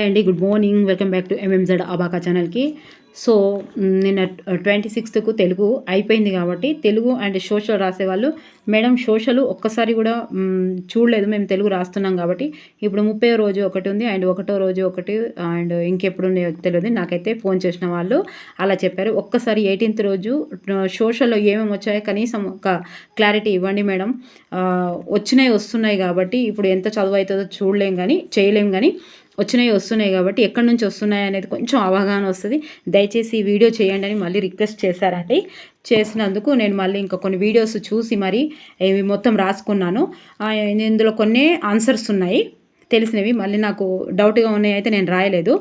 Hi అండి good morning welcome back to MMZ abaca ఛానల్కి so నిన్న uh, ట్వంటీ సిక్స్త్కు తెలుగు అయిపోయింది కాబట్టి తెలుగు అండ్ సోషల్ రాసేవాళ్ళు మేడం సోషల్ ఒక్కసారి కూడా చూడలేదు. మేము తెలుగు రాస్తున్నాం కాబట్టి ఇప్పుడు ముప్పై రోజు ఒకటి ఉంది అండ్ ఒకటో రోజు ఒకటి అండ్ ఇంకెప్పుడు తెలియదు. నాకైతే ఫోన్ చేసిన వాళ్ళు అలా చెప్పారు. ఒక్కసారి ఎయిటీన్త్ రోజు uh, సోషల్లో ఏమేమి వచ్చాయో కనీసం ఒక క్లారిటీ ఇవ్వండి మేడం. Uh, వచ్చినాయి వస్తున్నాయి కాబట్టి ఇప్పుడు ఎంత చదువు అవుతుందో చూడలేం కానీ చేయలేం కానీ వచ్చినాయి వస్తున్నాయి కాబట్టి ఎక్కడి నుంచి వస్తున్నాయి అనేది కొంచెం అవగాహన వస్తుంది. దయచేసి ఈ వీడియో చేయండి అని మళ్ళీ రిక్వెస్ట్ చేశారండి. చేసినందుకు నేను మళ్ళీ ఇంకా కొన్ని వీడియోస్ చూసి మరి ఇవి మొత్తం రాసుకున్నాను. ఇందులో కొన్ని ఆన్సర్స్ ఉన్నాయి. తెలిసినవి. మళ్ళీ నాకు డౌట్గా ఉన్నాయి అయితే నేను రాయలేదు.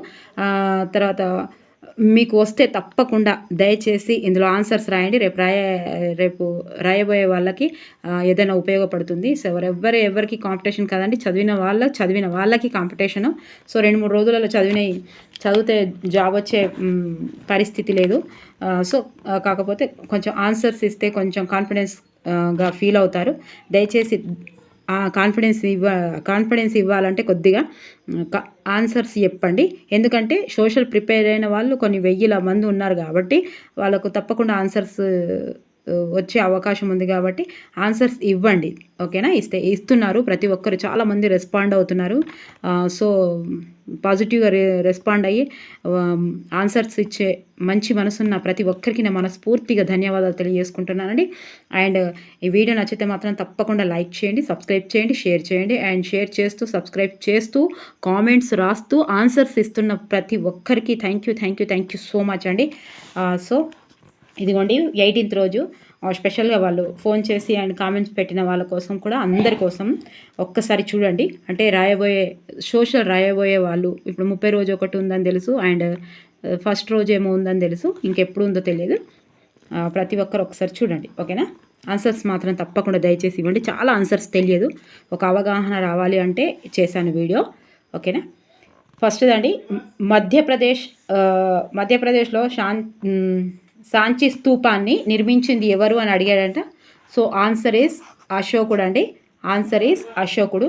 తర్వాత మీకు వస్తే తప్పకుండా దయచేసి ఇందులో ఆన్సర్స్ రాయండి. రేపు రాయ రేపు రాయబోయే వాళ్ళకి ఏదైనా ఉపయోగపడుతుంది. సో ఎవరెవ్వరు ఎవరికి కాంపిటీషన్ కదండి. చదివిన వాళ్ళ చదివిన వాళ్ళకి కాంపిటీషను. సో రెండు మూడు రోజులలో చదివిన చదివితే జాబ్ వచ్చే పరిస్థితి లేదు. సో కాకపోతే కొంచెం ఆన్సర్స్ ఇస్తే కొంచెం కాన్ఫిడెన్స్గా ఫీల్ అవుతారు. దయచేసి ఆ కాన్ఫిడెన్స్ ఇవ్వ కాన్ఫిడెన్స్ ఇవ్వాలంటే కొద్దిగా ఆన్సర్స్ చెప్పండి. ఎందుకంటే సోషల్ ప్రిపేర్ అయిన వాళ్ళు కొన్ని వెయ్యిల మంది ఉన్నారు కాబట్టి వాళ్ళకు తప్పకుండా ఆన్సర్స్ వచ్చే అవకాశం ఉంది కాబట్టి ఆన్సర్స్ ఇవ్వండి. ఓకేనా? ఇస్తే ఇస్తున్నారు. ప్రతి ఒక్కరు చాలామంది రెస్పాండ్ అవుతున్నారు. సో పాజిటివ్గా రె రెస్పాండ్ అయ్యి ఆన్సర్స్ ఇచ్చే మంచి మనసున్న ప్రతి ఒక్కరికి నా మనస్ఫూర్తిగా ధన్యవాదాలు తెలియజేసుకుంటున్నానండి. అండ్ ఈ వీడియో నచ్చితే మాత్రం తప్పకుండా లైక్ చేయండి సబ్స్క్రైబ్ చేయండి షేర్ చేయండి. అండ్ షేర్ చేస్తూ సబ్స్క్రైబ్ చేస్తూ కామెంట్స్ రాస్తూ ఆన్సర్స్ ఇస్తున్న ప్రతి ఒక్కరికి thank you thank you thank you so much అండి. సో ఇదిగోండి ఎయిటీన్త్ రోజు. ఆ, స్పెషల్గా వాళ్ళు ఫోన్ చేసి అండ్ కామెంట్స్ పెట్టిన వాళ్ళ కోసం కూడా అందరి కోసం ఒక్కసారి చూడండి. అంటే రాయబోయే సోషల్ రాయబోయే వాళ్ళు ఇప్పుడు ముప్పై రోజు ఒకటి ఉందని తెలుసు అండ్ ఫస్ట్ రోజు ఏమో ఉందని తెలుసు ఇంకెప్పుడు ఉందో తెలియదు. ప్రతి ఒక్కరు ఒకసారి చూడండి ఓకేనా? ఆన్సర్స్ మాత్రం తప్పకుండా దయచేసి ఇవ్వండి. చాలా ఆన్సర్స్ తెలియదు. ఒక అవగాహన రావాలి అంటే చేశాను వీడియో ఓకేనా? ఫస్ట్దండి మధ్యప్రదేశ్ మధ్యప్రదేశ్లో శాన్ సాంచి స్తూపాన్ని నిర్మించింది ఎవరు అని అడిగాడంట. సో ఆన్సర్ ఈస్ అశోకుడు అండి. ఆన్సర్ ఈస్ అశోకుడు.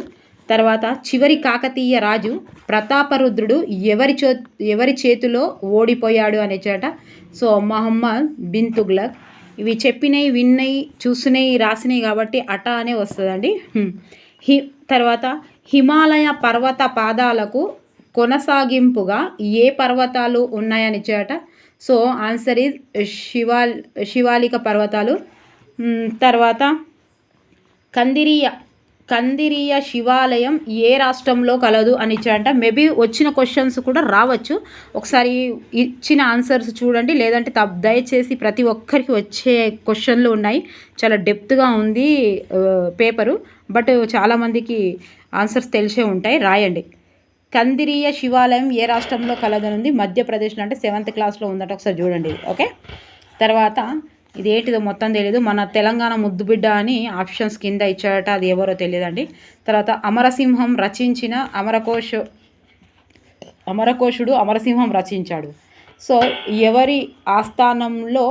తర్వాత చివరి కాకతీయ రాజు ప్రతాపరుద్రుడు ఎవరి చో ఎవరి చేతిలో ఓడిపోయాడు అనేచట సో మహమ్మద్ బిన్ తుగ్లక్. ఇవి చెప్పినవి విన్నవి చూసినవి రాసినవి కాబట్టి అట అనే వస్తుందండి. హి తర్వాత హిమాలయ పర్వత పాదాలకు కొనసాగింపుగా ఏ పర్వతాలు ఉన్నాయని చేట సో ఆన్సర్ ఈజ్ శివాల్ శివాలిక పర్వతాలు. తర్వాత కందిరియ కందిరియ శివాలయం ఏ రాష్ట్రంలో కలదు అని ఇచ్చారంట. మేబీ వచ్చిన క్వశ్చన్స్ కూడా రావచ్చు. ఒకసారి ఇచ్చిన ఆన్సర్స్ చూడండి. లేదంటే త- దయచేసి ప్రతి ఒక్కరికి వచ్చే క్వశ్చన్లు ఉన్నాయి. చాలా డెప్త్గా ఉంది పేపరు బట్ చాలామందికి ఆన్సర్స్ తెలిసే ఉంటాయి. రాయండి. కందిరీయ శివాలయం ఏ రాష్ట్రంలో కలదనుంది మధ్యప్రదేశ్లో అంటే సెవెంత్ క్లాస్లో ఉందట ఒకసారి చూడండి ఓకే? తర్వాత ఇది ఏంటిదో మొత్తం తెలియదు మన తెలంగాణ ముద్దుబిడ్డ అని ఆప్షన్స్ కింద ఇచ్చాడట అది ఎవరో తెలియదండి. తర్వాత అమరసింహం రచించిన అమరకోశ అమరకోశుడు అమరసింహం రచించాడు. సో ఎవరి ఆస్థానంలో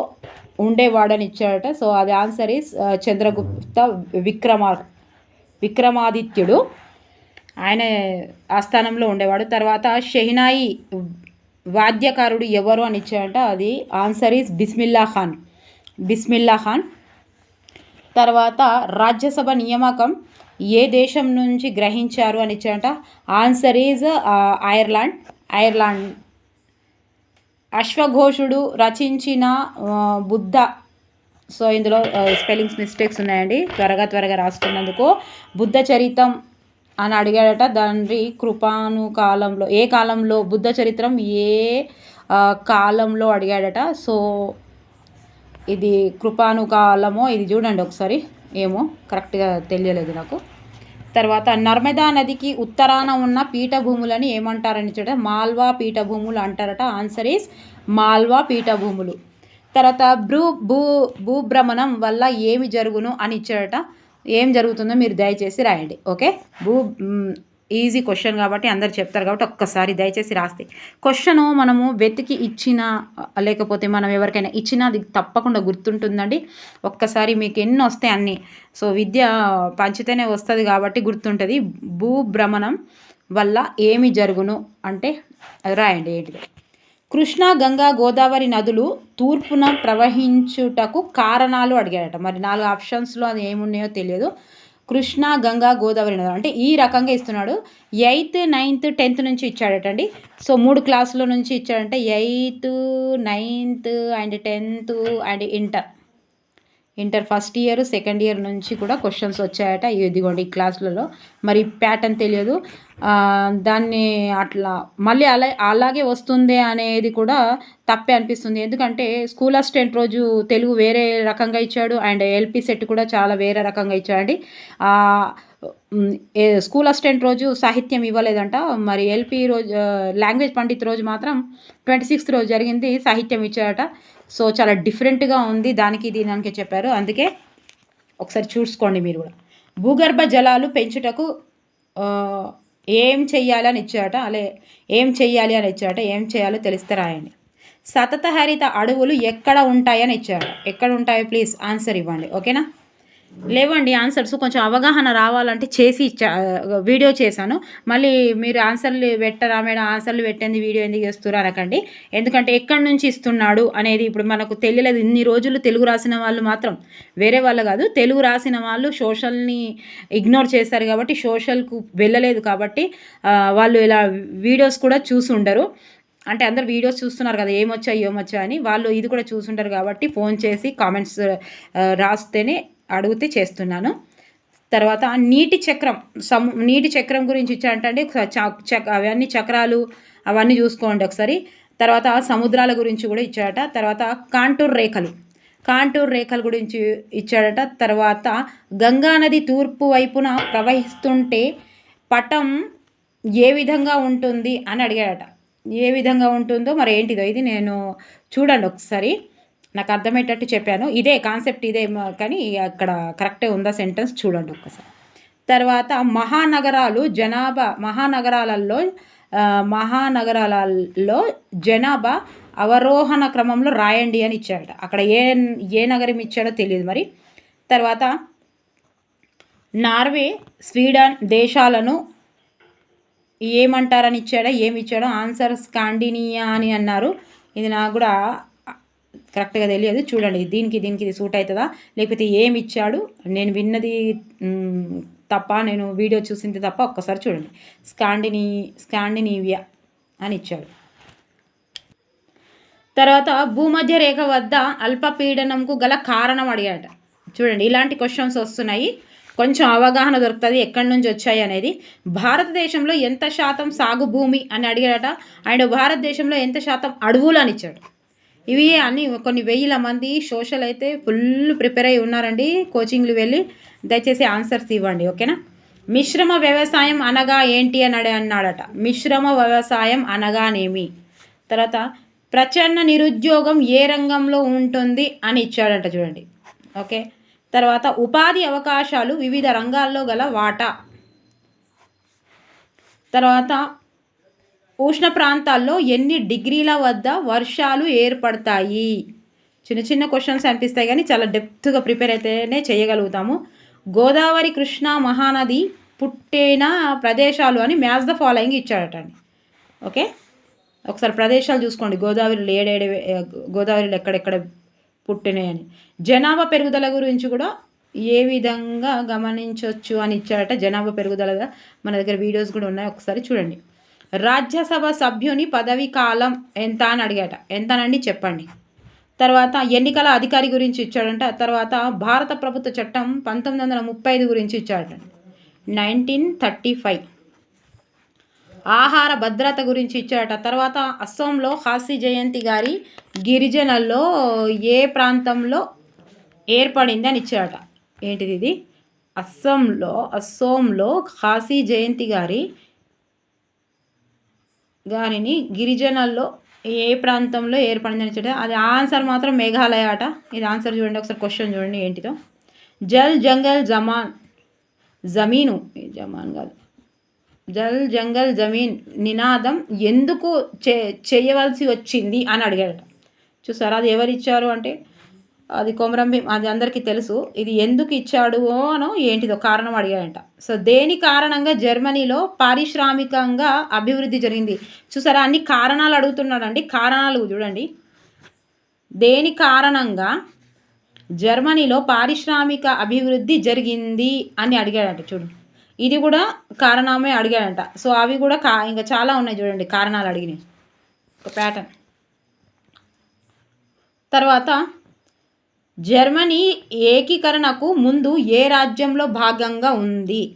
ఉండేవాడని ఇచ్చాడట. సో అది answer is uh, Chandragupta Vikrama విక్రమాదిత్యుడు. ఆయన ఆస్థానంలో ఉండేవాడు. తర్వాత షెహినాయి వాద్యకారుడు ఎవరు అని ఇచ్చాడంట అది ఆన్సర్ ఈస్ బిస్మిల్లా ఖాన్. బిస్మిల్లా ఖాన్. తర్వాత రాజ్యసభ నియామకం ఏ దేశం నుంచి గ్రహించారు అని ఇచ్చాడంట ఆన్సర్ ఈజ్ ఐర్లాండ్. ఐర్లాండ్. అశ్వఘోషుడు రచించిన బుద్ధ. సో ఇందులో స్పెల్లింగ్స్ మిస్టేక్స్ ఉన్నాయండి త్వరగా త్వరగా రాసుకున్నందుకు బుద్ధ చరితం అని అడిగాడట. తండ్రి కృపాను కాలంలో ఏ కాలంలో? బుద్ధ చరిత్రం ఏ కాలంలో అడిగాడట. సో ఇది కృపాను కాలమో ఇది చూడండి ఒకసారి. ఏమో కరెక్ట్గా తెలియలేదు నాకు. తర్వాత నర్మదా నదికి ఉత్తరాన ఉన్న పీఠభూములని ఏమంటారని చూడ మాల్వా పీఠభూములు అంటారట. ఆన్సర్ ఈస్ మాల్వా పీఠభూములు. తర్వాత భూ భూ భూభ్రమణం వల్ల ఏమి జరుగును అని ఇచ్చాడట. ఏం జరుగుతుందో మీరు దయచేసి రాయండి ఓకే? భూ ఈజీ క్వశ్చన్ కాబట్టి అందరు చెప్తారు కాబట్టి ఒక్కసారి దయచేసి రాస్తే. క్వశ్చన్ మనము వెతికి ఇచ్చిన లేకపోతే మనం ఎవరికైనా ఇచ్చినా అది తప్పకుండా గుర్తుంటుందండి. ఒక్కసారి మీకు ఎన్ని వస్తాయి అన్నీ. సో విద్య పంచితేనే వస్తుంది కాబట్టి గుర్తుంటుంది. భూభ్రమణం వల్ల ఏమి జరుగును అంటే రాయండి ఏంటిది? కృష్ణా గంగా గోదావరి నదులు తూర్పున ప్రవహించుటకు కారణాలు అడిగాడట. మరి నాలుగు ఆప్షన్స్లో అది ఏమున్నాయో తెలియదు. కృష్ణా గంగా గోదావరి నదులు అంటే ఈ రకంగా ఇస్తున్నాడు. ఎయిత్ నైన్త్ టెన్త్ నుంచి ఇచ్చాడటండి సో మూడు క్లాసుల నుంచి ఇచ్చాడంటే eighth ninth and tenth and inter. Inter first year second year నుంచి కూడా క్వశ్చన్స్ వచ్చాయట. ఇదిగోండి ఈ క్లాసులలో. మరి ప్యాటర్న్ తెలియదు. దాన్ని అట్లా మళ్ళీ అలా అలాగే వస్తుంది అనేది కూడా తప్పే అనిపిస్తుంది. ఎందుకంటే స్కూల్ అసిస్టెంట్ రోజు తెలుగు వేరే రకంగా ఇచ్చాడు. అండ్ ఎల్పి సెట్ కూడా చాలా వేరే రకంగా ఇచ్చాడండి. స్కూల్ అసిస్టెంట్ రోజు సాహిత్యం ఇవ్వలేదంట. మరి ఎల్పి రోజు లాంగ్వేజ్ పండిత్ రోజు మాత్రం ట్వంటీ సిక్స్త్ రోజు జరిగింది సాహిత్యం ఇచ్చాడట సో చాలా డిఫరెంట్గా ఉంది దానికి దీనికి చెప్పారు. అందుకే ఒకసారి చూసుకోండి మీరు కూడా. భూగర్భ జలాలు పెంచుటకు ఏం చెయ్యాలి అని ఇచ్చాట అలే ఏం చెయ్యాలి అని ఇచ్చాట ఏం చేయాలో తెలిస్తే రాయండి. సతత హరిత అడవులు ఎక్కడ ఉంటాయని ఇచ్చాట ఎక్కడ ఉంటాయో ప్లీజ్ ఆన్సర్ ఇవ్వండి. ఓకేనా? లేవండి ఆన్సర్స్ కొంచెం అవగాహన రావాలంటే చేసి వీడియో చేశాను. మళ్ళీ మీరు ఆన్సర్లు పెట్టరా మేడం? ఆన్సర్లు పెట్టింది వీడియో ఎందుకు చేస్తారు అనకండి. ఎందుకంటే ఎక్కడి నుంచి ఇస్తున్నాడు అనేది ఇప్పుడు మనకు తెలియలేదు. ఇన్ని రోజులు తెలుగు రాసిన వాళ్ళు మాత్రం వేరే వాళ్ళు కాదు తెలుగు రాసిన వాళ్ళు సోషల్ని ఇగ్నోర్ చేస్తారు కాబట్టి సోషల్కు వెళ్ళలేదు కాబట్టి వాళ్ళు ఇలా వీడియోస్ కూడా చూసి ఉండరు అంటే అందరు వీడియోస్ చూస్తున్నారు కదా ఏమొచ్చా ఏమొచ్చా అని వాళ్ళు ఇది కూడా చూసుంటారు కాబట్టి ఫోన్ చేసి కామెంట్స్ రాస్తేనే అడిగితే చేస్తున్నాను. తర్వాత నీటి చక్రం సము నీటి చక్రం గురించి ఇచ్చాడంటే చక్ అవన్నీ చక్రాలు అవన్నీ చూసుకోండి ఒకసారి. తర్వాత సముద్రాల గురించి కూడా ఇచ్చాడట తర్వాత కాంటూర్ రేఖలు. కాంటూర్ రేఖల గురించి ఇచ్చాడట తర్వాత గంగానది తూర్పు వైపున ప్రవహిస్తుంటే పటం ఏ విధంగా ఉంటుంది అని అడిగాడట ఏ విధంగా ఉంటుందో మరి ఏంటిదో ఇది నేను చూడండి ఒకసారి. నాకు అర్థమయ్యేటట్టు చెప్పాను. ఇదే కాన్సెప్ట్ ఇదే కానీ అక్కడ కరెక్టే ఉందా సెంటెన్స్ చూడండి ఒక్కసారి. తర్వాత మహానగరాలు జనాభా మహానగరాలలో మహానగరాలలో జనాభా అవరోహణ క్రమంలో రాయండి అని ఇచ్చాడట అక్కడ ఏ ఏ నగరం ఇచ్చాడో తెలియదు మరి. తర్వాత నార్వే స్వీడన్ దేశాలను ఏమంటారని ఇచ్చాడో ఏమి ఇచ్చాడో? ఆన్సర్ స్కాండినియా అని అన్నారు. ఇది నాకు కూడా కరెక్ట్గా తెలియదు. చూడండి దీనికి దీనికి ఇది సూట్ అవుతుందా? లేకపోతే ఏమి ఇచ్చాడు నేను విన్నది తప్ప నేను వీడియో చూసింది తప్ప ఒక్కసారి చూడండి. స్కాండినీ స్కాండినీవియా అని ఇచ్చాడు. తర్వాత భూమధ్య రేఖ వద్ద అల్పపీడనంకు గల కారణం అడిగాట చూడండి ఇలాంటి క్వశ్చన్స్ వస్తున్నాయి. కొంచెం అవగాహన దొరుకుతుంది. ఎక్కడి నుంచి వచ్చాయి అనేది. భారతదేశంలో ఎంత శాతం సాగు భూమి అని అడిగాడట. అండ్ భారతదేశంలో ఎంత శాతం అడవులు అని ఇచ్చాడు. ఇవి అన్ని కొన్ని వేల మంది సోషల్ అయితే ఫుల్ ప్రిపేర్ అయి ఉన్నారండి. కోచింగ్లు వెళ్ళి దయచేసి ఆన్సర్స్ ఇవ్వండి ఓకేనా మిశ్రమ వ్యవసాయం అనగా ఏంటి అని అన్నాడట. మిశ్రమ వ్యవసాయం అనగానేమి తర్వాత ప్రచన్న నిరుద్యోగం ఏ రంగంలో ఉంటుంది అని ఇచ్చాడంట చూడండి ఓకే తర్వాత ఉపాధి అవకాశాలు వివిధ రంగాల్లో గల వాటా? తర్వాత ఉష్ణ ప్రాంతాల్లో ఎన్ని డిగ్రీల వద్ద వర్షాలు ఏర్పడతాయి? చిన్న చిన్న క్వశ్చన్స్ అనిపిస్తాయి కానీ చాలా డెప్త్గా ప్రిపేర్ అయితేనే చేయగలుగుతాము. గోదావరి కృష్ణ మహానది పుట్టిన ప్రదేశాలు అని మ్యాచ్ ద ఫాలోయింగ్ ఇచ్చాడటండి ఓకే? ఒకసారి ప్రదేశాలు చూసుకోండి. గోదావరిలో ఏడేడే గోదావరిలో ఎక్కడెక్కడ పుట్టినాయని. జనాభా పెరుగుదల గురించి కూడా ఏ విధంగా గమనించవచ్చు అని ఇచ్చాడట జనాభా పెరుగుదల మన దగ్గర వీడియోస్ కూడా ఉన్నాయి. ఒకసారి చూడండి. రాజ్యసభ సభ్యుని పదవి కాలం ఎంత అని అడిగాట. ఎంతనండి చెప్పండి. తర్వాత ఎన్నికల అధికారి గురించి ఇచ్చాడంట. తర్వాత భారత ప్రభుత్వ చట్టం పంతొమ్మిది వందల ముప్పై ఐదు గురించి ఇచ్చాడట. Nineteen thirty five. ఆహార భద్రత గురించి ఇచ్చాడట. తర్వాత అస్సోంలో హాసీ జయంతి గారి గిరిజనల్లో ఏ ప్రాంతంలో ఏర్పడింది అని ఇచ్చాడట. ఏంటిది ఇది? అస్సోంలో అస్సోంలో హాసీ జయంతి గారి దానిని గిరిజనల్లో ఏ ప్రాంతంలో ఏర్పడిందని చెప్పి అది ఆన్సర్ మాత్రం మేఘాలయ అట ఇది ఆన్సర్ చూడండి ఒకసారి క్వశ్చన్ చూడండి ఏంటిదో. జల్ జంగల్ జమాన్ జమీను జమాన్ కాదు. జల్ జంగల్ జమీన్ నినాదం ఎందుకు చే చేయవలసి వచ్చింది అని అడిగాడట. చూసారా అది ఎవరు ఇచ్చారు అంటే అది కొమరం భీం అది అందరికీ తెలుసు. ఇది ఎందుకు ఇచ్చాడు అనో ఏంటిదో కారణం అడిగాయంట సో దేని కారణంగా జర్మనీలో పారిశ్రామికంగా అభివృద్ధి జరిగింది? చూసారా అన్ని కారణాలు అడుగుతున్నాడండి. కారణాలు చూడండి. దేని కారణంగా జర్మనీలో పారిశ్రామిక అభివృద్ధి జరిగింది అని అడిగాడంట చూడు ఇది కూడా కారణమే అడిగాడంట. సో అవి కూడా కా ఇంకా చాలా ఉన్నాయి చూడండి కారణాలు అడిగినాయి ఒక ప్యాటర్న్ తర్వాత జర్మనీ ఏకీకరణకు ముందు ఏ రాజ్యంలో భాగంగా ఉంది?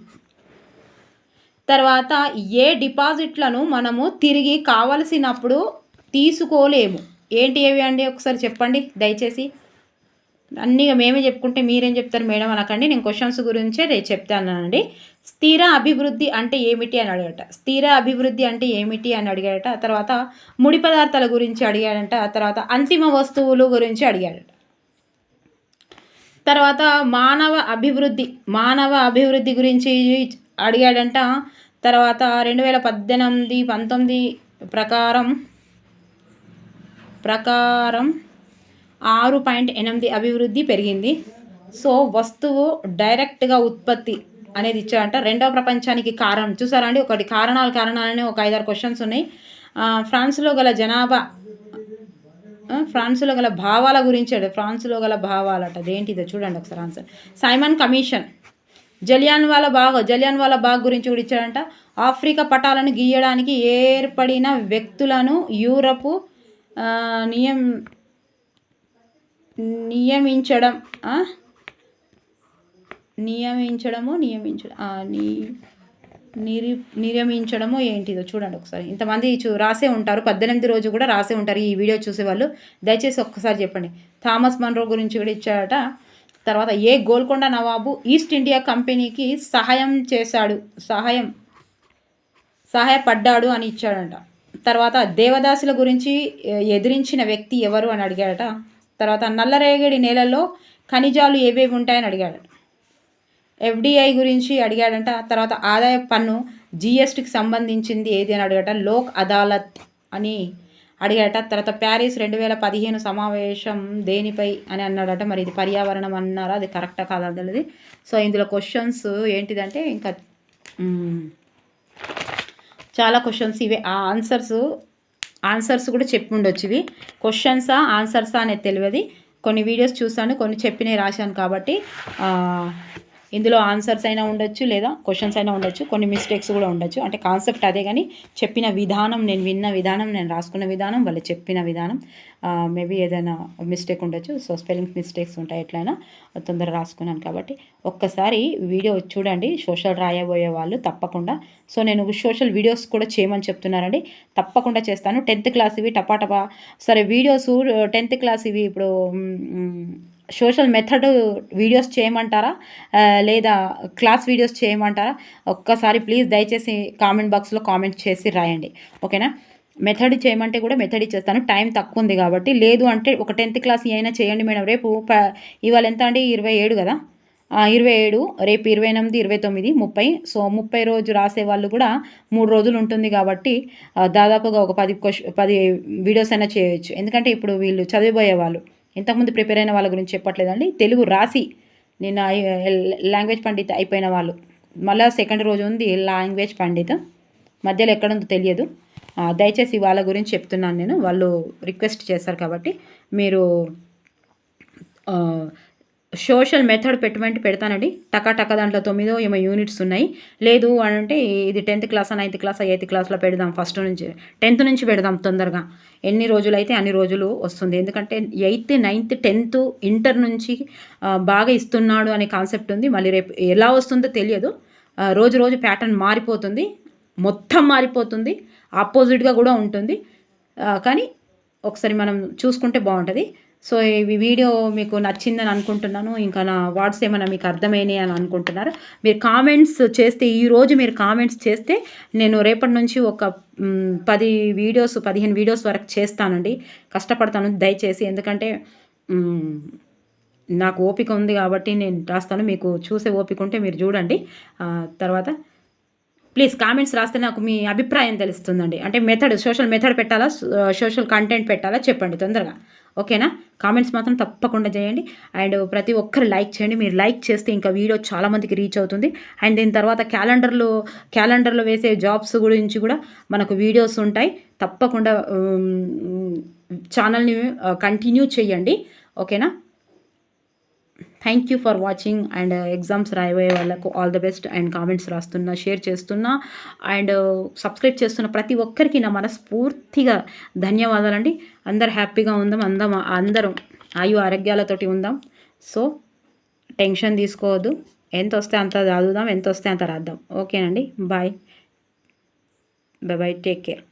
తర్వాత ఏ డిపాజిట్లను మనము తిరిగి కావలసినప్పుడు తీసుకోలేము? ఏంటి ఏవి అండి? ఒకసారి చెప్పండి దయచేసి. అన్నీ మేమే చెప్పుకుంటే మీరేం చెప్తారు మేడం అనకండి. నేను క్వశ్చన్స్ గురించే రేపు చెప్తానండి. స్థిర అభివృద్ధి అంటే ఏమిటి అని అడిగట. స్థిర అభివృద్ధి అంటే ఏమిటి అని అడిగాడట. తర్వాత ముడి పదార్థాల గురించి అడిగాడంట. తర్వాత అంతిమ వస్తువులు గురించి అడిగాడట. తర్వాత మానవ అభివృద్ధి మానవ అభివృద్ధి గురించి అడిగాడంట. తర్వాత రెండు వేల పద్దెనిమిది పంతొమ్మిది ప్రకారం ప్రకారం ఆరు పాయింట్ ఎనిమిది అభివృద్ధి పెరిగింది. సో వస్తువు డైరెక్ట్గా ఉత్పత్తి అనేది ఇచ్చారంట రెండవ ప్రపంచానికి కారణం చూసారా అండి? ఒకటి కారణాలు కారణాలని ఒక ఐదారు క్వశ్చన్స్ ఉన్నాయి. ఫ్రాన్స్లో గల జనాభా ఫ్రాన్స్లో గల భావాల గురించి ఫ్రాన్స్లో గల భావాలట. అదేంటిదో చూడండి ఒకసారి ఆన్సర్. Simon commission. జలియాన్ వాళ్ళ బాగ్ జలియాన్ వాళ్ళ బాగ్ గురించి కూడా ఇచ్చాడంట. ఆఫ్రికా పటాలను గీయడానికి ఏర్పడిన వ్యక్తులను యూరప్ నియం నియమించడం నియమించడము నియమించడం నీ నిరి నిరమించడము ఏంటిదో చూడండి ఒకసారి. ఇంతమంది చూ రాసే ఉంటారు. పద్దెనిమిది రోజు కూడా రాసే ఉంటారు ఈ వీడియో చూసేవాళ్ళు. దయచేసి ఒక్కసారి చెప్పండి. థామస్ మన్రో గురించి కూడా ఇచ్చాడట. తర్వాత ఏ గోల్కొండ నవాబు ఈస్ట్ ఇండియా కంపెనీకి సహాయం చేశాడు సహాయం సహాయపడ్డాడు అని ఇచ్చాడంట. తర్వాత దేవదాసుల గురించి ఎదిరించిన వ్యక్తి ఎవరు అని అడిగాడట. తర్వాత నల్లరేగడి నేలల్లో ఖనిజాలు ఏవేవి ఉంటాయని అడిగాడు ఎఫ్డిఐ గురించి అడిగాడంట. తర్వాత ఆదాయ పన్ను జిఎస్టికి సంబంధించింది ఏది అని అడిగాట. లోక్ అదాలత్ అని అడిగాట. తర్వాత ప్యారిస్ రెండు వేల పదిహేను సమావేశం దేనిపై అని అన్నాడట. మరి ఇది పర్యావరణం అన్నారా? అది కరెక్టా తెలియదు సో ఇందులో క్వశ్చన్స్ ఏంటిదంటే ఇంకా చాలా క్వశ్చన్స్ ఇవే. ఆ ఆన్సర్స్ ఆన్సర్స్ కూడా చెప్పి ఉండొచ్చు ఇవి క్వశ్చన్సా ఆన్సర్సా అనేది తెలియదు కొన్ని వీడియోస్ చూసాను కొన్ని చెప్పినవి రాశాను కాబట్టి ఇందులో ఆన్సర్స్ అయినా ఉండొచ్చు లేదా క్వశ్చన్స్ అయినా ఉండొచ్చు కొన్ని మిస్టేక్స్ కూడా ఉండొచ్చు. అంటే కాన్సెప్ట్ అదే కానీ చెప్పిన విధానం నేను విన్న విధానం నేను రాసుకున్న విధానం వాళ్ళు చెప్పిన విధానం మేబీ ఏదైనా మిస్టేక్ ఉండొచ్చు. సో స్పెల్లింగ్ మిస్టేక్స్ ఉంటాయి ఎట్లయినా తొందర రాసుకున్నాను కాబట్టి. ఒక్కసారి వీడియో చూడండి సోషల్ రాయబోయే వాళ్ళు తప్పకుండా. సో నేను సోషల్ వీడియోస్ కూడా చేయమని చెప్తున్నారండి. తప్పకుండా చేస్తాను. టెన్త్ క్లాస్ ఇవి టపాటపా సరే వీడియోస్ టెన్త్ క్లాస్ ఇవి ఇప్పుడు సోషల్ మెథడ్ వీడియోస్ చేయమంటారా? లేదా క్లాస్ వీడియోస్ చేయమంటారా? ఒక్కసారి ప్లీజ్ దయచేసి కామెంట్ బాక్స్లో కామెంట్ చేసి రాయండి. ఓకేనా? మెథడ్ చేయమంటే కూడా మెథడ్ ఇచ్చేస్తాను. టైం తక్కువ ఉంది కాబట్టి. లేదు అంటే ఒక టెన్త్ క్లాస్ అయినా చేయండి మేడం. రేపు ఇవాళ ఎంత అండి? ఇరవై ఏడు కదా? ఇరవై ఏడు రేపు ఇరవై ఎనిమిది ఇరవై తొమ్మిది ముప్పై. సో ముప్పై రోజు రాసే వాళ్ళు కూడా మూడు రోజులు ఉంటుంది కాబట్టి దాదాపుగా ఒక పది క్వశ్చన్ పది వీడియోస్ అయినా చేయొచ్చు. ఎందుకంటే ఇప్పుడు వీళ్ళు చదివిపోయే వాళ్ళు. ఇంతకుముందు ప్రిపేర్ అయిన వాళ్ళ గురించి చెప్పట్లేదండి. తెలుగు రాసి నిన్న లాంగ్వేజ్ పండిత్ అయిపోయిన వాళ్ళు. మళ్ళీ సెకండ్ రోజు ఉంది లాంగ్వేజ్ పండిత్. మధ్యలో ఎక్కడుందో తెలియదు. దయచేసి వాళ్ళ గురించి చెప్తున్నాను నేను. వాళ్ళు రిక్వెస్ట్ చేస్తారు కాబట్టి మీరు సోషల్ మెథడ్ పెట్టుమెంట్ పెడతానండి. టకా దాంట్లో తొమ్మిదో ఏమో యూనిట్స్ ఉన్నాయి. లేదు అని అంటే ఇది tenth class ninth class eighth క్లాస్లో పెడదాం. ఫస్ట్ నుంచి టెన్త్ నుంచి పెడదాం తొందరగా. ఎన్ని రోజులు అయితే అన్ని రోజులు వస్తుంది. ఎందుకంటే ఎయిత్ నైన్త్ టెన్త్ ఇంటర్ నుంచి బాగా ఇస్తున్నాడు అనే కాన్సెప్ట్ ఉంది. మళ్ళీ రేపు ఎలా వస్తుందో తెలియదు. రోజు రోజు ప్యాటర్న్ మారిపోతుంది. మొత్తం మారిపోతుంది. ఆపోజిట్గా కూడా ఉంటుంది. కానీ ఒకసారి మనం చూసుకుంటే బాగుంటుంది. సో ఈ వీడియో మీకు నచ్చిందని అనుకుంటున్నాను. ఇంకా నా వర్డ్స్ ఏమైనా మీకు అర్థమైనాయి అని అనుకుంటున్నారు. మీరు కామెంట్స్ చేస్తే ఈరోజు మీరు కామెంట్స్ చేస్తే నేను రేపటి నుంచి ఒక పది వీడియోస్ పదిహేను వీడియోస్ వరకు చేస్తానండి. కష్టపడతాను దయచేసి. ఎందుకంటే నాకు ఓపిక ఉంది కాబట్టి నేను రాస్తాను. మీకు చూసే ఓపిక ఉంటే మీరు చూడండి. తర్వాత ప్లీజ్ కామెంట్స్ రాస్తే నాకు మీ అభిప్రాయం తెలుస్తుందండి. అంటే మెథడ్ సోషల్ మెథడ్ పెట్టాలా? సోషల్ కంటెంట్ పెట్టాలా? చెప్పండి తొందరగా. ఓకేనా? కామెంట్స్ మాత్రం తప్పకుండా చేయండి. అండ్ ప్రతి ఒక్కరు లైక్ చేయండి. మీరు లైక్ చేస్తే ఇంకా వీడియో చాలామందికి రీచ్ అవుతుంది. అండ్ దీని తర్వాత క్యాలెండర్లో క్యాలెండర్లో వేసే జాబ్స్ గురించి కూడా మనకు వీడియోస్ ఉంటాయి. తప్పకుండా ఛానల్ని కంటిన్యూ uh, చేయండి. ఓకేనా? Thank you for watching and exams రాయబోయే వాళ్ళకు all the best and comments రాస్తున్నా షేర్ చేస్తున్నా అండ్ సబ్స్క్రైబ్ చేస్తున్న ప్రతి ఒక్కరికి నా మనస్ఫూర్తిగా ధన్యవాదాలండి. అందరు హ్యాపీగా ఉందాం అందం అందరం ఆయు ఆరోగ్యాలతోటి ఉందాం. సో టెన్షన్ తీసుకోవద్దు. ఎంత వస్తే అంత చదువుదాం ఎంత వస్తే అంత రాద్దాం. ఓకేనండి బాయ్ బాయ్ టేక్ కేర్